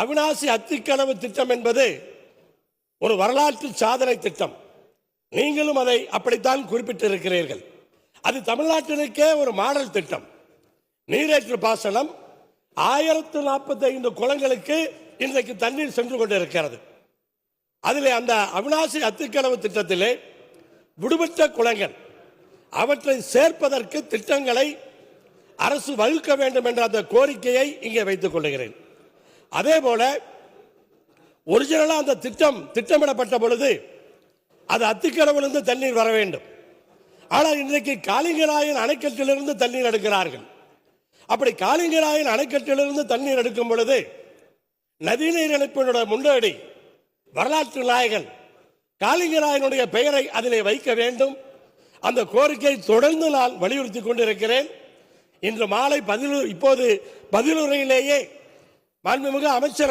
அவினாசி அத்திக்கனவு திட்டம் என்பது ஒரு வரலாற்று சாதனை திட்டம். நீங்களும் அதை அப்படித்தான் குறிப்பிட்டிருக்கிறீர்கள். அது தமிழ்நாட்டிற்கே ஒரு மாடல் திட்டம். நீரேற்று பாசனம் ஆயிரத்து நாற்பத்தி ஐந்து குளங்களுக்கு இன்றைக்கு தண்ணீர் சென்று கொண்டிருக்கிறது. அதில் அந்த அவினாசி அத்திக்கனவு திட்டத்திலே விடுபட்ட குளங்கள் அவற்றை சேர்ப்பதற்கு திட்டங்களை அரசு வகுக்க வேண்டும் என்ற அந்த கோரிக்கையை இங்கே வைத்துக் கொள்கிறேன். அதே போல ஒரிஜினலாக அந்த திட்டம் திட்டமிடப்பட்ட பொழுது அது அத்திக்கடவிலிருந்து தண்ணீர் வர வேண்டும். ஆனால் இன்றைக்கு காளிங்கராயன் அணைக்கட்டிலிருந்து தண்ணீர் எடுக்கிறார்கள். அப்படி காளிங்கராயன் அணைக்கட்டிலிருந்து தண்ணீர் எடுக்கும் பொழுது நதிநீர் இணைப்பினுடைய முன்னோடி வரலாற்று நாயகன் காளிங்கராயனுடைய பெயரை அதிலே வைக்க வேண்டும். அந்த கோரிக்கை தொடர்ந்து நான் வலியுறுத்தி கொண்டிருக்கிறேன். இன்று மாலை பதில் இப்போது பதிலுரையிலேயே மாண்புமிகு அமைச்சர்